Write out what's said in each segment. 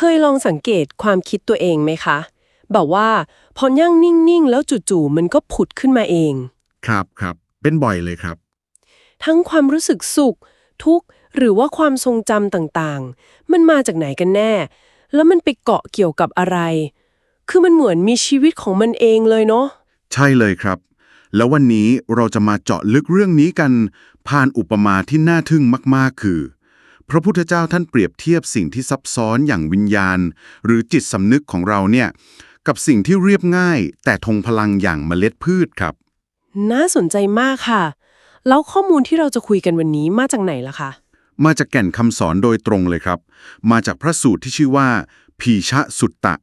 เคยลองสังเกตความคิดตัวเองไหมคะ แบบว่าพอนั่งนิ่งๆ แล้วจู่ๆมันก็ผุดขึ้นมาเอง ครับครับ เป็นบ่อยเลยครับ ทั้งความรู้สึกสุข ทุกข์ หรือว่าความทรงจำต่างๆ มันมาจากไหนกันแน่ แล้วมันไปเกาะเกี่ยวกับอะไร คือมันเหมือนมีชีวิตของมันเองเลยเนาะใช่เลยครับ แล้ววันนี้เราจะมาเจาะลึกเรื่องนี้กันผ่านอุปมาที่น่าทึ่งมากๆ คือ พระพุทธเจ้าท่านเปรียบเทียบสิ่งที่ซับซ้อนอย่างวิญญาณ หรือจิตสำนึกของเราเนี่ยกับสิ่งที่เรียบง่าย แต่ทงพลังอย่างเมล็ดพืชครับ น่าสนใจมากค่ะ แล้วข้อมูลที่เราจะคุยกันวันนี้มาจากไหนล่ะคะมาจากแก่นคำสอนโดยตรงเลยครับ มาจากพระสูตรที่ชื่อว่า พีชะสุตตะ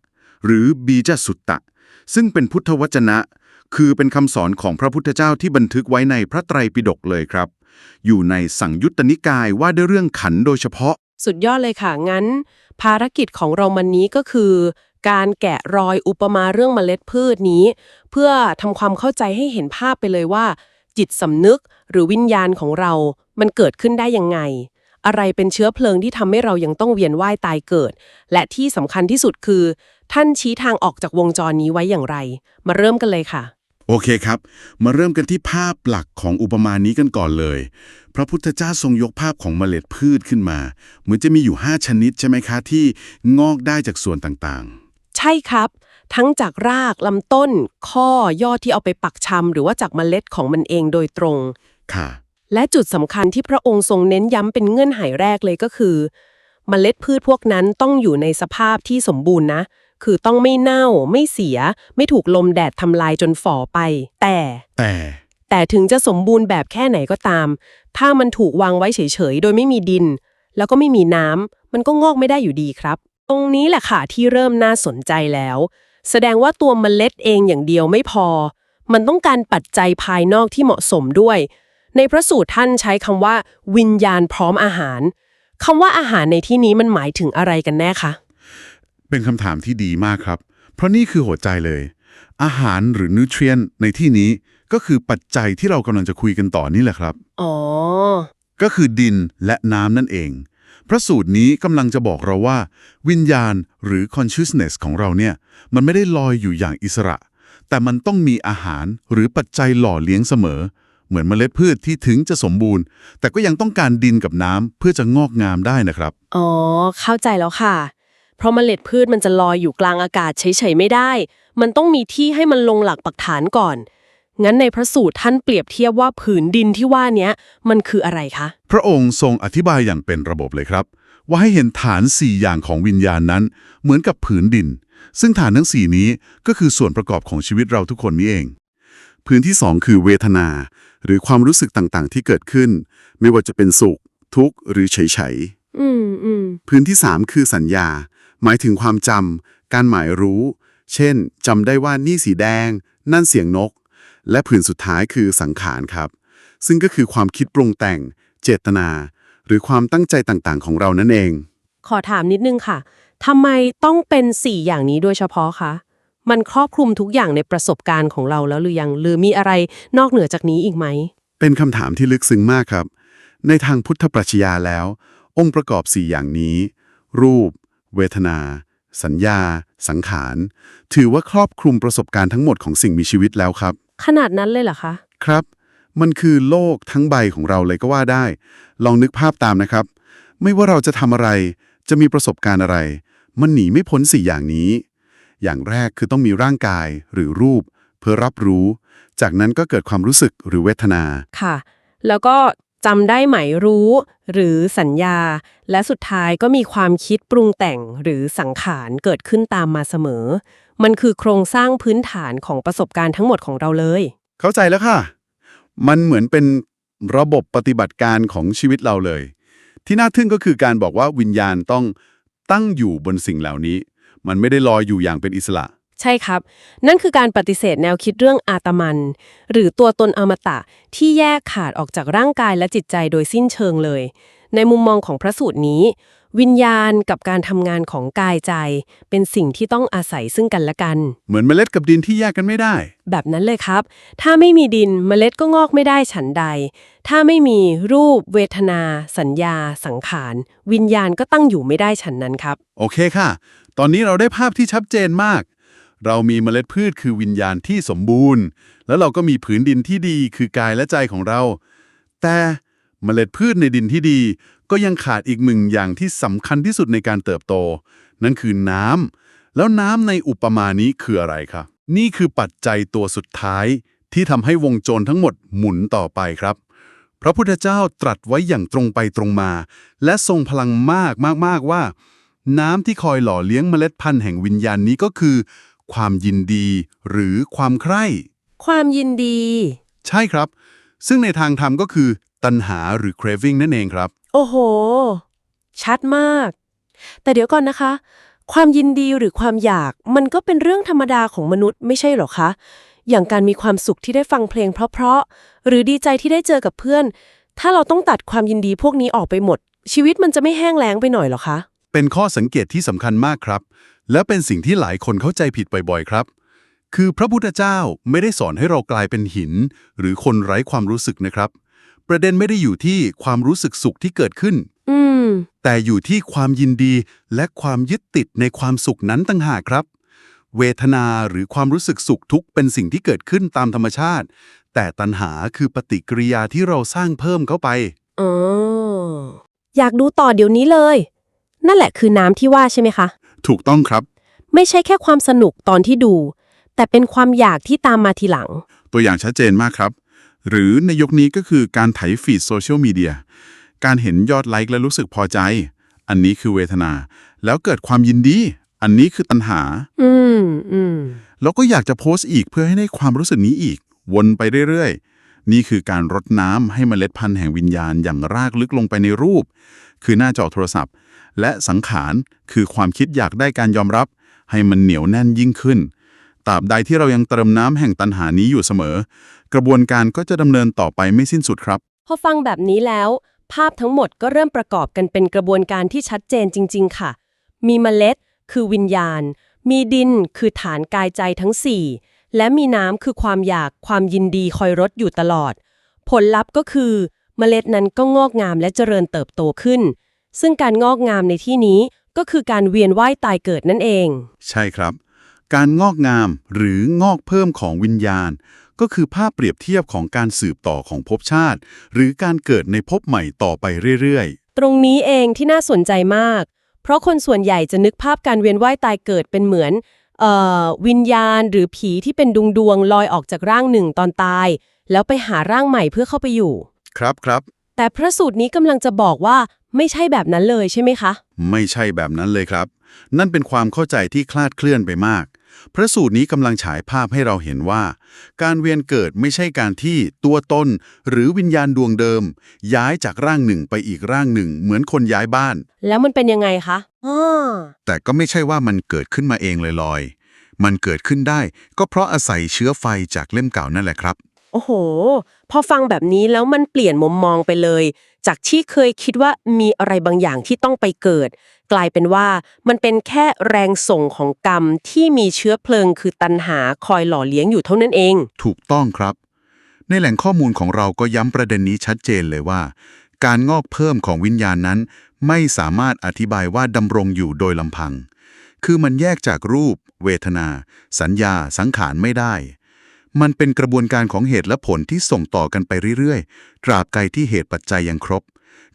หรือบีจสุตตะ ซึ่งเป็นพุทธวจนะ คือเป็นคำสอนของพระพุทธเจ้าที่บันทึกไว้ในพระไตรปิฎกเลยครับ อยู่ในสังยุตตนิกายว่าด้วยเรื่องขันโดยเฉพาะ สุดยอดเลยค่ะ งั้น ภารกิจของเราวันนี้ก็คือ การแกะรอยอุปมาเรื่องเมล็ดพืชนี้ เพื่อทำความเข้าใจให้เห็นภาพไปเลยว่า จิตสำนึกหรือวิญญาณของเรา มันเกิดขึ้นได้ยังไง อะไรเป็นเชื้อเพลิงที่ทำให้เรายังต้องเวียนว่ายตายเกิด และที่สำคัญที่สุดคือ ท่านชี้ทางออกจากวงจรนี้ไว้อย่างไร มาเริ่มกันเลยค่ะ โอเคครับ มาเริ่มกันที่ภาพหลักของอุปมานี้กันก่อนเลย พระพุทธเจ้าทรงยกภาพของเมล็ดพืชขึ้นมา เหมือนจะมีอยู่ 5 ชนิดใช่ไหมคะ ที่งอกได้จากส่วนต่างใช่ครับ ทั้งจากรากลำต้น ข้อยอดที่เอาไปปักชำหรือว่าจากเมล็ดของมันเองโดยตรงๆค่ะ และจุดสำคัญที่พระองค์ทรงเน้นย้ำเป็นเงื่อนไขแรกเลยก็คือ เมล็ดพืชพวกนั้นต้องอยู่ในสภาพที่สมบูรณ์นะ คือต้องไม่เน่าไม่เสีย ไม่ถูกลมแดดทำลายจนฝ่อไป แต่ แต่แต่ถึงจะสมบูรณ์แบบแค่ไหนก็ตาม ถ้ามันถูกวางไว้เฉยๆ โดยไม่มีดิน แล้วก็ไม่มีน้ำ มันก็งอกไม่ได้อยู่ดีครับ ตรงนี้แหละค่ะที่เริ่มน่าสนใจแล้ว แสดงว่าตัวเมล็ดเองอย่างเดียวไม่พอ มันต้องการปัจจัยภายนอกที่เหมาะสมด้วย ในพระสูตรท่านใช้คำว่า วิญญาณพร้อมอาหารคำว่าอาหารในที่นี้มันหมายถึงอะไรกันแน่คะ เป็นคำถามที่ดีมากครับ เพราะนี่คือหัวใจเลย อาหารหรือนิวเทรียนในที่นี้ก็คือปัจจัยที่เรากำลังจะคุยกันต่อนี่แหละครับ อ๋อ ก็คือดินและน้ำนั่นเอง พระสูตรนี้กำลังจะบอกเราว่า วิญญาณหรือ consciousness ของเราเนี่ย มันไม่ได้ลอยอยู่อย่างอิสระ แต่มันต้องมีอาหารหรือปัจจัยหล่อเลี้ยงเสมอ เหมือนเมล็ดพืชที่ถึงจะสมบูรณ์ แต่ก็ยังต้องการดินกับน้ำเพื่อจะงอกงามได้นะครับ อ๋อ เข้าใจแล้วค่ะ เพราะเมล็ดพืชมันจะลอยอยู่กลางอากาศเฉยๆไม่ได้ มันต้องมีที่ให้มันลงหลักปักฐานก่อน งั้นในพระสูตรท่านเปรียบเทียบว่าผืนดินที่ว่าเนี้ยมันคืออะไรคะ พระองค์ทรงอธิบายอย่างเป็นระบบเลยครับ ว่าให้เห็นฐาน 4 อย่างของวิญญาณนั้น เหมือนกับผืนดิน ซึ่งฐานทั้ง 4 นี้ก็คือส่วนประกอบของชีวิตเราทุกคนนี่เองพื้นที่ 2 คือเวทนา หรือความรู้สึกต่างๆ ที่เกิดขึ้น ไม่ว่าจะเป็นสุข ทุกข์ หรือเฉยอืมอืมๆพื้นที่ 3 คือสัญญา หมายถึงความจำการหมายรู้ เช่นจำได้ว่านี่สีแดง นั่นเสียงนก และผืนสุดท้ายคือสังขารครับ ซึ่งก็คือความคิดปรุงแต่ง เจตนา หรือความตั้งใจต่างๆ ของเรานั่นเอง ขอถามนิดนึงค่ะทำไมต้องเป็นสี่อย่างนี้โดยเฉพาะคะมันครอบคลุมทุกอย่างในประสบการณ์ของเราแล้วหรือยัง หรือมีอะไรนอกเหนือจากนี้อีกไหม เป็นคำถามที่ลึกซึ้งมากครับ ในทางพุทธปรัชญาแล้ว องค์ประกอบ 4 อย่างนี้ รูป เวทนา สัญญา สังขาร ถือว่าครอบคลุมประสบการณ์ทั้งหมดของสิ่งมีชีวิตแล้วครับ ขนาดนั้นเลยเหรอคะ ครับ มันคือโลกทั้งใบของเราเลยก็ว่าได้ ลองนึกภาพตามนะครับ ไม่ว่าเราจะทำอะไร จะมีประสบการณ์อะไร มันหนีไม่พ้นสี่อย่างนี้ อย่างแรกคือต้องมีร่างกายหรือรูป เพื่อรับรู้ จากนั้นก็เกิดความรู้สึกหรือเวทนา ค่ะ แล้วก็ จำได้ไหมรู้ หรือสัญญา และสุดท้ายก็มีความคิดปรุงแต่งหรือสังขารเกิดขึ้นตามมาเสมอ มันคือโครงสร้างพื้นฐานของประสบการณ์ทั้งหมดของเราเลย เข้าใจแล้วค่ะ มันเหมือนเป็นระบบปฏิบัติการของชีวิตเราเลย ที่น่าทึ่งก็คือการบอกว่าวิญญาณต้องตั้งอยู่บนสิ่งเหล่านี้ มันไม่ได้ลอยอยู่อย่างเป็นอิสระ ใช่ครับ นั่นคือการปฏิเสธแนวคิดเรื่องอาตมัน หรือตัวตนอมตะที่แยกขาดออกจากร่างกายและจิตใจโดยสิ้นเชิงเลย ในมุมมองของพระสูตรนี้ วิญญาณกับการทำงานของกายใจ เป็นสิ่งที่ต้องอาศัยซึ่งกันและกัน เหมือนเมล็ดกับดินที่แยกกันไม่ได้ แบบนั้นเลยครับ ถ้าไม่มีดินเมล็ดก็งอกไม่ได้ฉันใด ถ้าไม่มีรูป เวทนา สัญญา สังขาร วิญญาณก็ตั้งอยู่ไม่ได้ฉันนั้นครับ โอเคค่ะ ตอนนี้เราได้ภาพที่ชัดเจนมาก เรามีเมล็ดพืชคือวิญญาณที่สมบูรณ์ แล้วเราก็มีผืนดินที่ดีคือกายและใจของเรา แต่เมล็ดพืชในดินที่ดี ก็ยังขาดอีกหนึ่งอย่างที่สำคัญที่สุดในการเติบโต นั่นคือน้ำแล้วน้ำในอุปมานี้คืออะไรคะนี่คือปัจจัยตัวสุดท้ายที่ทำให้วงโจรทั้งหมดหมุนต่อไปครับ พระพุทธเจ้าตรัสไว้อย่างตรงไปตรงมา และทรงพลังมากมากๆว่า น้ำที่คอยหล่อเลี้ยงเมล็ดพันธุ์แห่งวิญญาณนี้ก็คือ ความยินดี หรือความใคร่ ความยินดี ใช่ครับ ซึ่งในทางธรรมก็คือ ตัณหาหรือ craving นั่นเองครับ โอ้โห ชัดมาก แต่เดี๋ยวก่อนนะคะ ความยินดีหรือความอยาก มันก็เป็นเรื่องธรรมดาของมนุษย์ไม่ใช่หรอคะ อย่างการมีความสุขที่ได้ฟังเพลงเพราะๆ หรือดีใจที่ได้เจอกับเพื่อน ถ้าเราต้องตัดความยินดีพวกนี้ออกไปหมด ชีวิตมันจะไม่แห้งแล้งไปหน่อยหรอคะ เป็นข้อสังเกตที่สำคัญมากครับ และเป็นสิ่งที่หลายคนเข้าใจผิดบ่อยๆ ครับ คือพระพุทธเจ้าไม่ได้สอนให้เรากลายเป็นหิน หรือคนไร้ความรู้สึกนะครับ ประเด็นไม่ได้อยู่ที่ความรู้สึกสุขที่เกิดขึ้นอืมแต่อยู่ที่ความยินดีและความยึดติดในความสุขนั้นต่างหากครับ เวทนาหรือความรู้สึกสุขทุกข์เป็นสิ่งที่เกิดขึ้นตามธรรมชาติ แต่ตัณหาคือปฏิกิริยาที่เราสร้างเพิ่มเข้าไปอ๋ออยากดูต่อเดี๋ยวนี้เลย นั่นแหละคือน้ำที่ว่าใช่ไหมคะ ถูกต้องครับ ไม่ใช่แค่ความสนุกตอนที่ดู แต่เป็นความอยากที่ตามมาทีหลัง ตัวอย่างชัดเจนมากครับ หรือในยุคนี้ก็คือการไถฟีดโซเชียลมีเดียการเห็นยอดไลค์และรู้สึกพอใจ อันนี้คือเวทนา แล้วเกิดความยินดี อันนี้คือตัณหา อืมอืมแล้วก็อยากจะโพสต์อีกเพื่อให้ได้ความรู้สึกนี้อีก วนไปเรื่อยๆ นี่คือการรดน้ำให้เมล็ดพันธุ์แห่งวิญญาณอย่างรากลึกลงไปในรูป คือหน้าจอโทรศัพท์ และสังขารคือความคิดอยากได้การยอมรับ ให้มันเหนียวแน่นยิ่งขึ้นตราบใดที่เรายังเติมน้ำแห่งตันหานี้อยู่เสมอ กระบวนการก็จะดำเนินต่อไปไม่สิ้นสุดครับ พอฟังแบบนี้แล้ว ภาพทั้งหมดก็เริ่มประกอบกันเป็นกระบวนการที่ชัดเจนจริง ๆ ค่ะ มีเมล็ด คือวิญญาณ มีดิน คือฐานกายใจทั้ง 4 และมีน้ำคือความอยากความยินดีคอยรดอยู่ตลอด ผลลัพธ์ก็คือ เมล็ดนั้นก็งอกงามและเจริญเติบโตขึ้น ซึ่งการงอกงามในที่นี้ก็คือการเวียนว่ายตายเกิดนั่นเอง ใช่ครับ การงอกงามหรืองอกเพิ่มของวิญญาณ ก็คือภาพเปรียบเทียบของการสืบต่อของภพชาติ หรือการเกิดในภพใหม่ต่อไปเรื่อยตรงนี้เองที่น่าสนใจมาก เพราะคนส่วนใหญ่จะนึกภาพการเวียนว่ายตายเกิดเป็นเหมือนเอ่อวิญญาณหรือผีที่เป็นดวงดวงๆลอยออกจากร่างหนึ่งตอนตาย แล้วไปหาร่างใหม่เพื่อเข้าไปอยู่ๆครับครับ แต่พระสูตรนี้กำลังจะบอกว่า ไม่ใช่แบบนั้นเลยใช่ไหมคะ ไม่ใช่แบบนั้นเลยครับ นั่นเป็นความเข้าใจที่คลาดเคลื่อนไปมาก พระสูตรนี้กำลังฉายภาพให้เราเห็นว่า การเวียนเกิดไม่ใช่การที่ตัวตนหรือวิญญาณดวงเดิม ย้ายจากร่างหนึ่งไปอีกร่างหนึ่ง เหมือนคนย้ายบ้าน แล้วมันเป็นยังไงคะอ๋อแต่ก็ไม่ใช่ว่ามันเกิดขึ้นมาเองลอยๆ มันเกิดขึ้นได้ ก็เพราะอาศัยเชื้อไฟจากเล่มเก่านั่นแหละครับ โอ้โห พอฟังแบบนี้แล้วมันเปลี่ยนมุมมองไปเลย จากที่เคยคิดว่ามีอะไรบางอย่างที่ต้องไปเกิด กลายเป็นว่ามันเป็นแค่แรงส่งของกรรมที่มีเชื้อเพลิงคือตัณหาคอยหล่อเลี้ยงอยู่เท่านั้นเอง ถูกต้องครับ ในแหล่งข้อมูลของเราก็ย้ำประเด็นนี้ชัดเจนเลยว่า การงอกเพิ่มของวิญญาณนั้น ไม่สามารถอธิบายว่าดำรงอยู่โดยลำพัง คือมันแยกจากรูป เวทนา สัญญา สังขารไม่ได้ มันเป็นกระบวนการของเหตุและผลที่ส่งต่อกันไปเรื่อยๆ ตราบใดที่เหตุปัจจัยยังครบ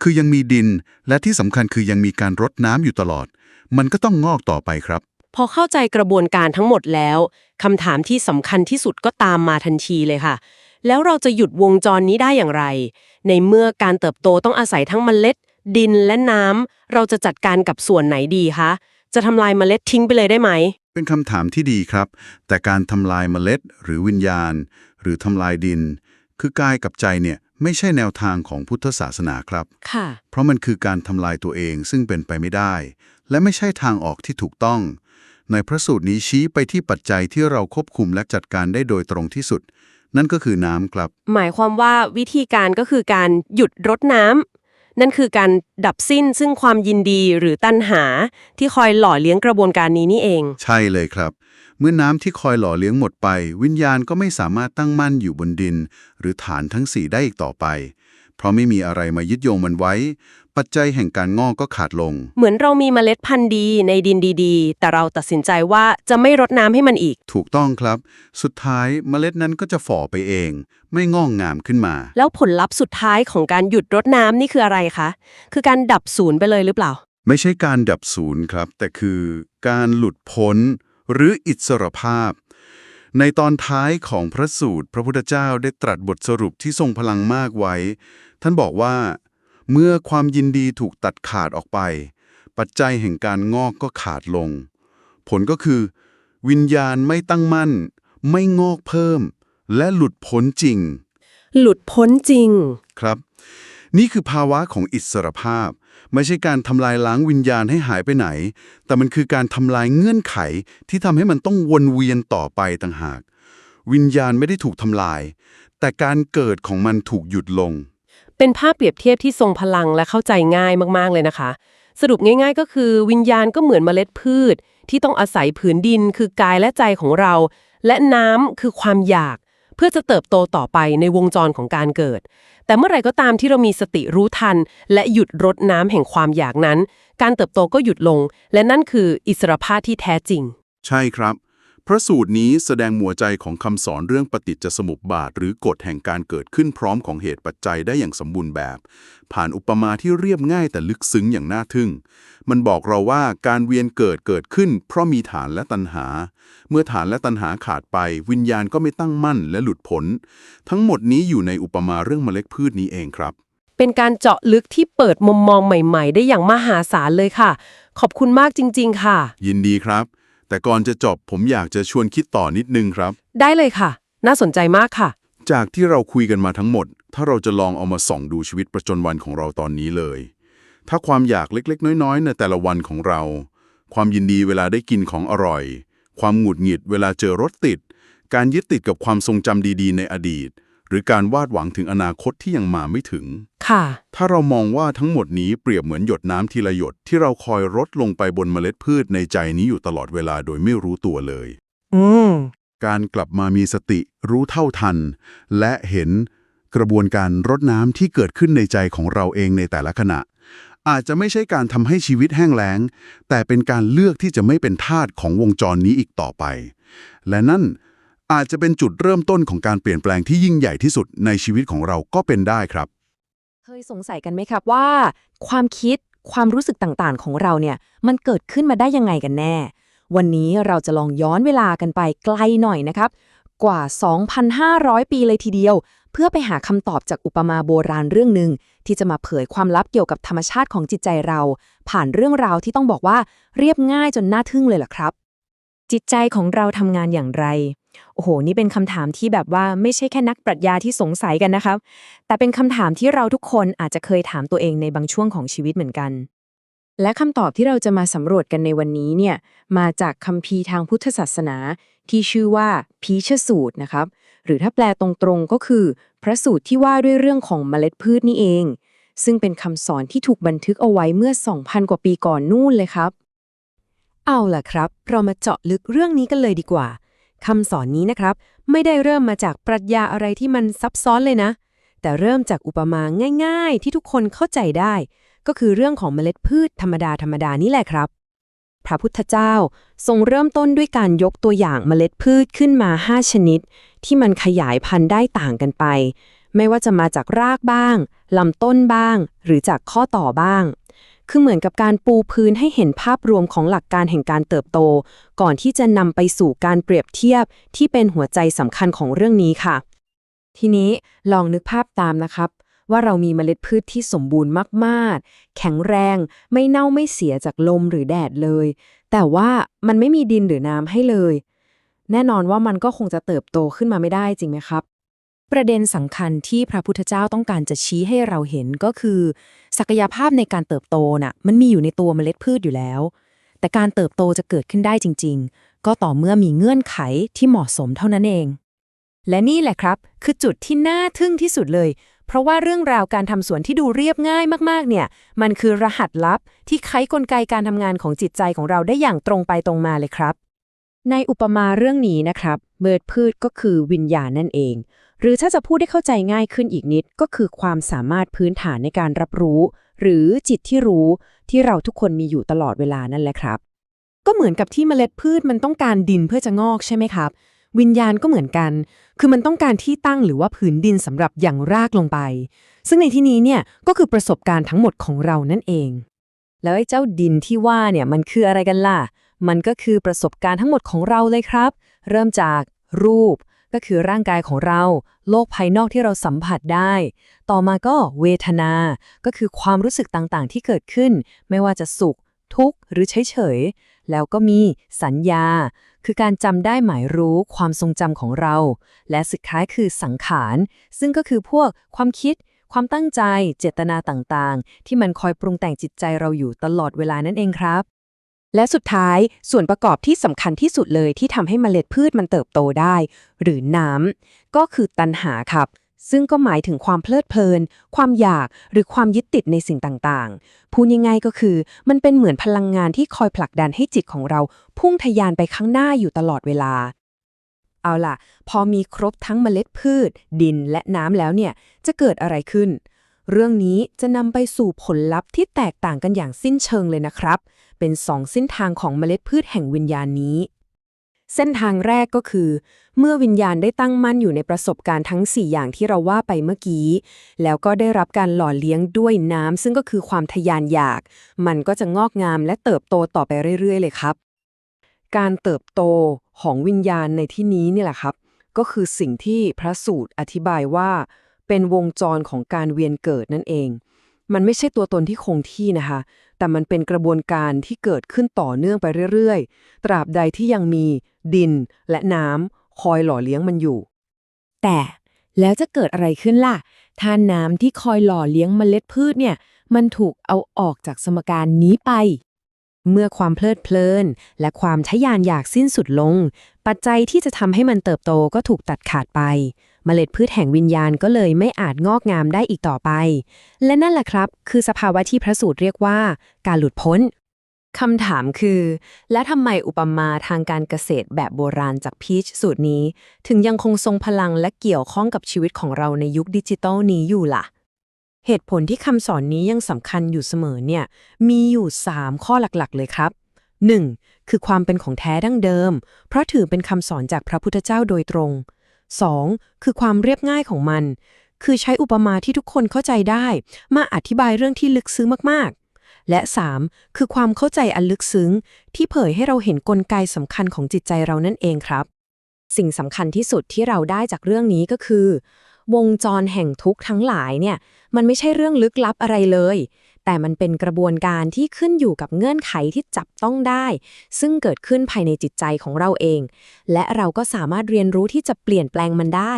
คือยังมีดิน และที่สำคัญคือยังมีการรดน้ำอยู่ตลอด มันก็ต้องงอกต่อไปครับ พอเข้าใจกระบวนการทั้งหมดแล้วคำถามที่สำคัญที่สุดก็ตามมาทันทีเลยค่ะ แล้วเราจะหยุดวงจรนี้ได้อย่างไร ในเมื่อการเติบโตต้องอาศัยทั้งเมล็ด ดินและน้ำเราจะจัดการกับส่วนไหนดีคะจะทำลายเมล็ดทิ้งไปเลยได้ไหม เป็นคำถามที่ดีครับ แต่การทำลายเมล็ด หรือวิญญาณ หรือทำลายดิน คือกายกับใจเนี่ยไม่ใช่แนวทางของพุทธศาสนาครับ ค่ะ เพราะมันคือการทำลายตัวเองซึ่งเป็นไปไม่ได้ และไม่ใช่ทางออกที่ถูกต้อง ในพระสูตรนี้ชี้ไปที่ปัจจัยที่เราควบคุมและจัดการได้โดยตรงที่สุด นั่นก็คือน้ำครับ หมายความว่าวิธีการก็คือการหยุดรดน้ นั่นคือการดับสิ้นซึ่งความยินดีหรือตัณหาที่คอยหล่อเลี้ยงกระบวนการนี้นี่เอง ใช่เลยครับ เมื่อน้ำที่คอยหล่อเลี้ยงหมดไป วิญญาณก็ไม่สามารถตั้งมั่นอยู่บนดิน หรือฐานทั้งสี่ได้อีกต่อไป เพราะไม่มีอะไรมายึดโยงมันไว้ ปัจจัยแห่งการงอกก็ขาดลง เหมือนเรามีเมล็ดพันธุ์ดีในดินดีๆ แต่เราตัดสินใจว่าจะไม่รดน้ำให้มันอีก ถูกต้องครับ สุดท้ายเมล็ดนั้นก็จะฝ่อไปเอง ไม่งอกงามขึ้นมา แล้วผลลัพธ์สุดท้ายของการหยุดรดน้ำนี่คืออะไรคะ คือการดับศูนย์ไปเลยหรือเปล่า ไม่ใช่การดับศูนย์ครับ แต่คือการหลุดพ้น หรืออิสรภาพ ในตอนท้ายของพระสูตร พระพุทธเจ้าได้ตรัสบทสรุปที่ทรงพลังมากไว้ ท่านบอกว่า เมื่อความยินดีถูกตัดขาดออกไป ปัจจัยแห่งการงอกก็ขาดลง ผลก็คือ วิญญาณไม่ตั้งมั่น ไม่งอกเพิ่ม และหลุดพ้นจริง หลุดพ้นจริง ครับ นี่คือภาวะของอิสรภาพ ไม่ใช่การทำลายล้างวิญญาณให้หายไปไหน แต่มันคือการทำลายเงื่อนไขที่ทำให้มันต้องวนเวียนต่อไปต่างหาก วิญญาณไม่ได้ถูกทำลาย แต่การเกิดของมันถูกหยุดลง เป็นภาพเปรียบเทียบที่ทรงพลังและเข้าใจง่ายมากๆเลยนะคะ สรุปง่าย ๆ ก็คือวิญญาณก็เหมือนเมล็ดพืช ที่ต้องอาศัยผืนดิน คือกายและใจของเรา และน้ำคือความอยาก เพื่อจะเติบโตต่อไปในวงจรของการเกิด แต่เมื่อไหร่ก็ตามที่เรามีสติรู้ทัน และหยุดรดน้ำแห่งความอยากนั้น การเติบโตก็หยุดลง และนั่นคืออิสรภาพที่แท้จริง ใช่ครับ ระสูตรนี้แสดงหัวใจของคำสอนเรื่องปฏิจจสมุปบาท หรือกฎแห่งการเกิดขึ้นพร้อมของเหตุปัจจัยได้อย่างสมบูรณ์แบบ ผ่านอุปมาที่เรียบง่ายแต่ลึกซึ้งอย่างน่าทึ่ง มันบอกเราว่าการเวียนเกิดเกิดขึ้น เพราะมีฐานและตัณหา เมื่อฐานและตัณหาขาดไป วิญญาณก็ไม่ตั้งมั่นและหลุดพ้นทั้งหมดนี้อยู่ในอุปมาเรื่องเมล็ดพืชนี้เองครับ เป็นการเจาะลึกที่เปิดมุมมองใหม่ ๆ ได้อย่างมหาศาลเลยค่ะ ขอบคุณมากจริง ๆ ค่ะ ยินดีครับ แต่ก่อนจะจบผมอยากจะชวนคิดต่อนิดนึงครับ ได้เลยค่ะ น่าสนใจมากค่ะ จากที่เราคุยกันมาทั้งหมด ถ้าเราจะลองเอามาส่องดูชีวิตประจำวันของเราตอนนี้เลย ถ้าความอยากเล็กๆ น้อยๆในแต่ละวันของเรา ความยินดีเวลาได้กินของอร่อย ความหงุดหงิดเวลาเจอรถติด การยึดติดกับความทรงจำดีๆ ในอดีต หรือการวาดหวังถึงอนาคตที่ยังมาไม่ถึง ค่ะ ถ้าเรามองว่าทั้งหมดนี้เปรียบเหมือนหยดน้ำทีละหยดที่เราคอยรดลงไปบนเมล็ดพืชในใจนี้อยู่ตลอดเวลาโดยไม่รู้ตัวเลย อืม การกลับมามีสติ รู้เท่าทัน และเห็นกระบวนการรดน้ำที่เกิดขึ้นในใจของเราเองในแต่ละขณะ อาจจะไม่ใช่การทำให้ชีวิตแห้งแล้ง แต่เป็นการเลือกที่จะไม่เป็นทาสของวงจรนี้อีกต่อไป และนั่น อาจจะเป็นจุดเริ่มต้นของการเปลี่ยนแปลงที่ยิ่งใหญ่ที่สุดในชีวิตของเราก็เป็นได้ครับ เคยสงสัยกันไหมครับว่า ความคิดความรู้สึกต่างๆ ของเราเนี่ย มันเกิดขึ้นมาได้ยังไงกันแน่ วันนี้เราจะลองย้อนเวลากันไปไกลหน่อยนะครับ กว่า 2,500 ปีเลยทีเดียว เพื่อไปหาคำตอบจากอุปมาโบราณเรื่องหนึ่งที่จะมาเผยความลับเกี่ยวกับธรรมชาติของจิตใจเรา ผ่านเรื่องราวที่ต้องบอกว่าเรียบง่ายจนน่าทึ่งเลยล่ะครับ จิตใจของเราทำงานอย่างไร โอ้โห นี่เป็นคำถามที่แบบว่าไม่ใช่แค่นักปรัชญาที่สงสัยกันนะครับ แต่เป็นคำถามที่เราทุกคนอาจจะเคยถามตัวเองในบางช่วงของชีวิตเหมือนกัน และคำตอบที่เราจะมาสำรวจกันในวันนี้เนี่ย มาจากคัมภีร์ทางพุทธศาสนา ที่ชื่อว่าพีชสูตรนะครับ หรือถ้าแปลตรงๆก็คือ พระสูตรที่ว่าด้วยเรื่องของเมล็ดพืชนี่เอง ซึ่งเป็นคำสอนที่ถูกบันทึกเอาไว้เมื่อ 2,000 กว่าปีก่อนนู่นเลยครับ เอาล่ะครับ เรามาเจาะลึกเรื่องนี้กันเลยดีกว่า คำสอนนี้นะครับ ไม่ได้เริ่มมาจากปรัชญาอะไรที่มันซับซ้อนเลยนะ แต่เริ่มจากอุปมาง่าย ๆ ที่ทุกคนเข้าใจได้ ก็คือเรื่องของเมล็ดพืชธรรมดาธรรมดานี่แหละครับ พระพุทธเจ้าทรงเริ่มต้นด้วยการยกตัวอย่างเมล็ดพืชขึ้นมา 5 ชนิด ที่มันขยายพันธุ์ได้ต่างกันไป ไม่ว่าจะมาจากรากบ้างลำต้นบ้าง หรือจากข้อต่อบ้าง คือเหมือนกับการปูพื้นให้เห็นภาพรวมของหลักการแห่งการเติบโต ก่อนที่จะนำไปสู่การเปรียบเทียบที่เป็นหัวใจสำคัญของเรื่องนี้ค่ะ ทีนี้ลองนึกภาพตามนะครับ ว่าเรามีเมล็ดพืชที่สมบูรณ์มากๆ แข็งแรง ไม่เน่าไม่เสียจากลมหรือแดดเลย แต่ว่ามันไม่มีดินหรือน้ำให้เลย แน่นอนว่ามันก็คงจะเติบโตขึ้นมาไม่ได้จริงไหมครับ ประเด็นสำคัญที่พระพุทธเจ้าต้องการจะชี้ให้เราเห็นก็คือ ศักยภาพในการเติบโตน่ะมันมีอยู่ในตัวเมล็ดพืชอยู่แล้ว แต่การเติบโตจะเกิดขึ้นได้จริง ๆ ก็ต่อเมื่อมีเงื่อนไขที่เหมาะสมเท่านั้นเอง และนี่แหละครับ คือจุดที่น่าทึ่งที่สุดเลย เพราะว่าเรื่องราวการทำสวนที่ดูเรียบง่ายมากๆ เนี่ย มันคือรหัสลับที่ไขกลไกการทำงานของจิตใจของเราได้อย่างตรงไปตรงมาเลยครับ ในอุปมาเรื่องนี้นะครับเมิดพืชก็คือวิญญาณนั่นเอง หรือถ้าจะพูดให้เข้าใจง่ายขึ้นอีกนิดก็คือความสามารถพื้นฐานในการรับรู้ หรือจิตที่รู้ที่เราทุกคนมีอยู่ตลอดเวลานั่นแหละครับ ก็เหมือนกับที่เมล็ดพืชมันต้องการดินเพื่อจะงอกใช่ไหมครับ วิญญาณก็เหมือนกัน คือมันต้องการที่ตั้งหรือว่าผืนดินสำหรับอย่างรากลงไป ซึ่งในที่นี้เนี่ยก็คือประสบการณ์ทั้งหมดของเรานั่นเอง แล้วไอ้เจ้าดินที่ว่าเนี่ยมันคืออะไรกันล่ะ มันก็คือประสบการณ์ทั้งหมดของเราเลยครับ เริ่มจากรูป ก็คือร่างกายของเรา โลกภายนอกที่เราสัมผัสได้ ต่อมาก็เวทนา ก็คือความรู้สึกต่างๆ ที่เกิดขึ้น ไม่ว่าจะสุข ทุกข์ หรือเฉยๆ แล้วก็มีสัญญา คือการจำได้หมายรู้ความทรงจำของเรา และสุดท้ายคือสังขาร ซึ่งก็คือพวกความคิด ความตั้งใจ เจตนาต่างๆ ที่มันคอยปรุงแต่งจิตใจเราอยู่ตลอดเวลานั่นเองครับ และสุดท้ายส่วนประกอบที่สำคัญที่สุดเลยที่ทำให้เมล็ดพืชมันเติบโตได้ หรือน้ำก็คือตัณหาครับ ซึ่งก็หมายถึงความเพลิดเพลิน ความอยากหรือความยึดติดในสิ่งต่างๆ พูดยังไงก็คือ มันเป็นเหมือนพลังงานที่คอยผลักดันให้จิตของเรา พุ่งทะยานไปข้างหน้าอยู่ตลอดเวลา เอาล่ะ พอมีครบทั้งเมล็ดพืช ดินและน้ำแล้วเนี่ยจะเกิดอะไรขึ้น เรื่องนี้จะนำไปสู่ผลลัพธ์ที่แตกต่างกันอย่างสิ้นเชิงเลยนะครับ เป็นสองเส้นทางของเมล็ดพืชแห่งวิญญาณนี้ เส้นทางแรกก็คือ เมื่อวิญญาณได้ตั้งมั่นอยู่ในประสบการณ์ทั้ง 4 อย่างที่เราว่าไปเมื่อกี้ แล้วก็ได้รับการหล่อเลี้ยงด้วยน้ำซึ่งก็คือความทะยานอยาก มันก็จะงอกงามและเติบโตต่อไปเรื่อย ๆ เลยครับ การเติบโตของวิญญาณในที่นี้นี่แหละครับ ก็คือสิ่งที่พระสูตรอธิบายว่า เป็นวงจรของการเวียนเกิดนั่นเอง มันไม่ใช่ตัวตนที่คงที่นะคะ แต่มันเป็นกระบวนการที่เกิดขึ้นต่อเนื่องไปเรื่อยๆ ตราบใดที่ยังมีดินและน้ำคอยหล่อเลี้ยงมันอยู่ แต่แล้วจะเกิดอะไรขึ้นล่ะ ถ้าน้ำที่คอยหล่อเลี้ยงเมล็ดพืชเนี่ย มันถูกเอาออกจากสมการนี้ไป เมื่อความเพลิดเพลิน และความทะยานอยากสิ้นสุดลง ปัจจัยที่จะทำให้มันเติบโตก็ถูกตัดขาดไป เมล็ดพืชแห่งวิญญาณก็เลยไม่อาจงอกงามได้อีกต่อไป และนั่นแหละครับ คือสภาวะที่พระสูตรเรียกว่า การหลุดพ้นคำถามคือ และทำไมอุปมาทางการเกษตรแบบโบราณจากพีชสูตรนี้ ถึงยังคงทรงพลังและเกี่ยวข้องกับชีวิตของเราในยุคดิจิตอลนี้อยู่ล่ะ เหตุผลที่คำสอนนี้ยังสำคัญอยู่เสมอเนี่ย มีอยู่ 3 ข้อหลักๆ เลยครับ 1. คือความเป็นของแท้ดั้งเดิม เพราะถือเป็นคำสอนจากพระพุทธเจ้าโดยตรง 2. คือความเรียบง่ายของมัน คือใช้อุปมาที่ทุกคนเข้าใจได้ มาอธิบายเรื่องที่ลึกซึ้งมากๆ และ 3. คือความเข้าใจอันลึกซึ้ง ที่เผยให้เราเห็นกลไกสำคัญของจิตใจเรานั่นเองครับ สิ่งสำคัญที่สุดที่เราได้จากเรื่องนี้ก็คือ วงจรแห่งทุกข์ทั้งหลายเนี่ย มันไม่ใช่เรื่องลึกลับอะไรเลย แต่มันเป็นกระบวนการที่ขึ้นอยู่กับเงื่อนไขที่จับต้องได้ ซึ่งเกิดขึ้นภายในจิตใจของเราเอง และเราก็สามารถเรียนรู้ที่จะเปลี่ยนแปลงมันได้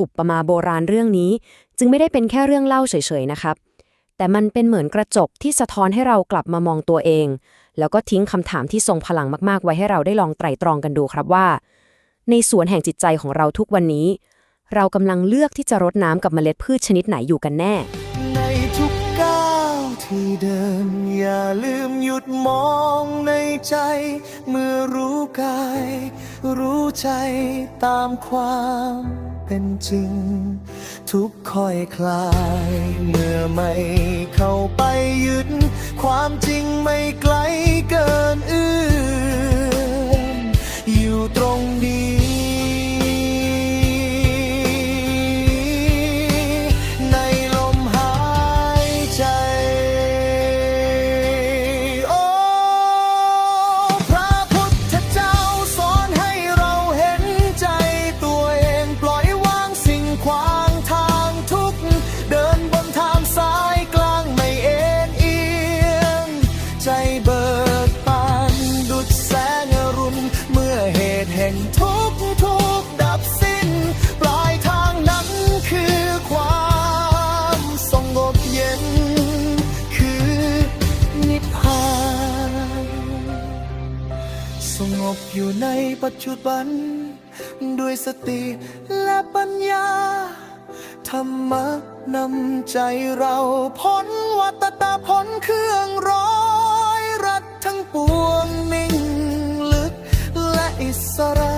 อุปมาโบราณเรื่องนี้ จึงไม่ได้เป็นแค่เรื่องเล่าเฉยๆนะครับ แต่มันเป็นเหมือนกระจกที่สะท้อนให้เรากลับมามองตัวเอง แล้วก็ทิ้งคำถามที่ทรงพลังมากๆ ไว้ให้เราได้ลองไตร่ตรองกันดูครับว่า ในสวนแห่งจิตใจของเราทุกวันนี้ เรากำลังเลือกที่จะรดน้ำกับเมล็ดพืชชนิดไหนอยู่กันแน่ ที่เดินอย่าลืมหยุดมองในใจ เมื่อรู้กาย รู้ใจตามความเป็นจริง ทุกค่อยคลาย เมื่อไม่เข้าไปยึด ความจริงไม่ไกลเกินเอื้อมอยู่ตรง ปัจจุบัน ด้วยสติและปัญญา ธรรมะนำใจเราพ้นวัตตาพ้นเครื่องร้อยรัดทั้งปวงนิ่งลึกและอิสระ